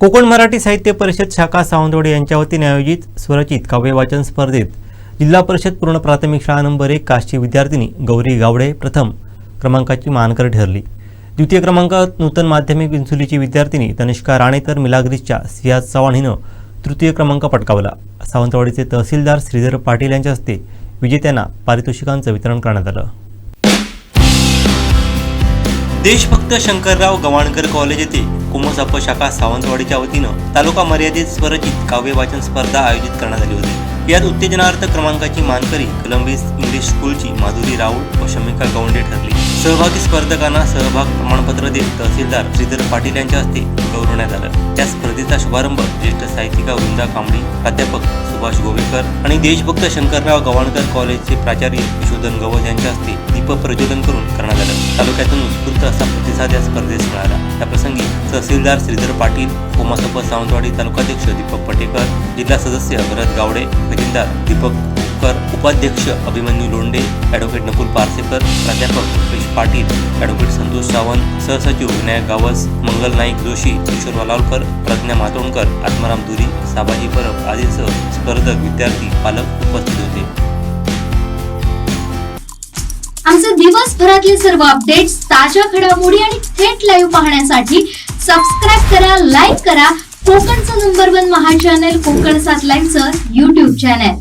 कोकण मराठी साहित्य परिषद शाखा सावंतवाडी यांच्या वतीने आयोजित स्वरचित काव्यवाचन स्पर्धेत जिल्हा परिषद पूर्ण प्राथमिक शाळा नंबर एक काशची विद्यार्थिनी गौरी गावडे प्रथम क्रमांकाची मानकर ठरली. द्वितीय क्रमांकात नूतन माध्यमिक विंचुलीची विद्यार्थिनी तनिष्का राणे तर मिलाग्रीसच्या सियाज चव्हाण हिनं तृतीय क्रमांक पटकावला. सावंतवाडीचे तहसीलदार श्रीधर पाटील यांच्या हस्ते विजेत्यांना पारितोषिकांचं वितरण करण्यात आलं. देशभक्त शंकरराव गवाणकर कॉलेज येथे कुमसाप शाखा सावंतवाडीच्या वतीनं तालुका मर्यादित स्वरचित काव्य वाचन स्पर्धा आयोजित करण्यात आली होती. यात उत्तेजनार्थ क्रमांकाची मानकरी कलंबीस इंग्लिश स्कूलची माधुरी राऊळ व शमिका गवंडे ठरली. सहभागी स्पर्धकांना सहभाग प्रमाणपत्र देत तहसीलदार श्रीधर पाटील यांच्या हस्ते गौरवण्यात आलं. त्या स्पर्धेचा शुभारंभ साहित्यिका वृंदा कांबळी प्राध्यापक सुभाष गोवेकर आणि देशभक्त शंकरराव गवाणकर कॉलेजचे प्राचार्य यशोधन गवस यांच्या हस्ते दीप प्रज्वलन करून करण्यात आलं. तालुक्यातून उत्स्फूर्त असा प्रतिसाद या स्पर्धेस मिळाला. त्याप्रसंगी तहसीलदार श्रीधर पाटील कोमासप सावंतवाडी तालुकाध्यक्ष दीपक पटेकर जिल्हा सदस्य भरत गावडे खजिनदार दीपक उपकर उपाध्यक्ष अभिमन्यू लोंडे ॲडव्होकेट नकुल पारसेकर प्राध्यापक रुपेश पाटील ॲडव्होकेट संतोष सावंत सहसचिव विनायक गावस मंगल नाईक जोशी किशोर वालावकर प्रज्ञा मातोंडकर आत्माराम दुरी साबाजी परब आदींसह स्पर्धक विद्यार्थी पालक उपस्थित होते. आमचे दिवसभरातले सर्व अपडेट्स ताज्या घडामोडी आणि थेट लाईव्ह पाहण्यासाठी सबस्क्राईब करा लाईक करा. कोकणचं number one Maha channel Kokan सात लाईव्हचं युट्यूब चॅनल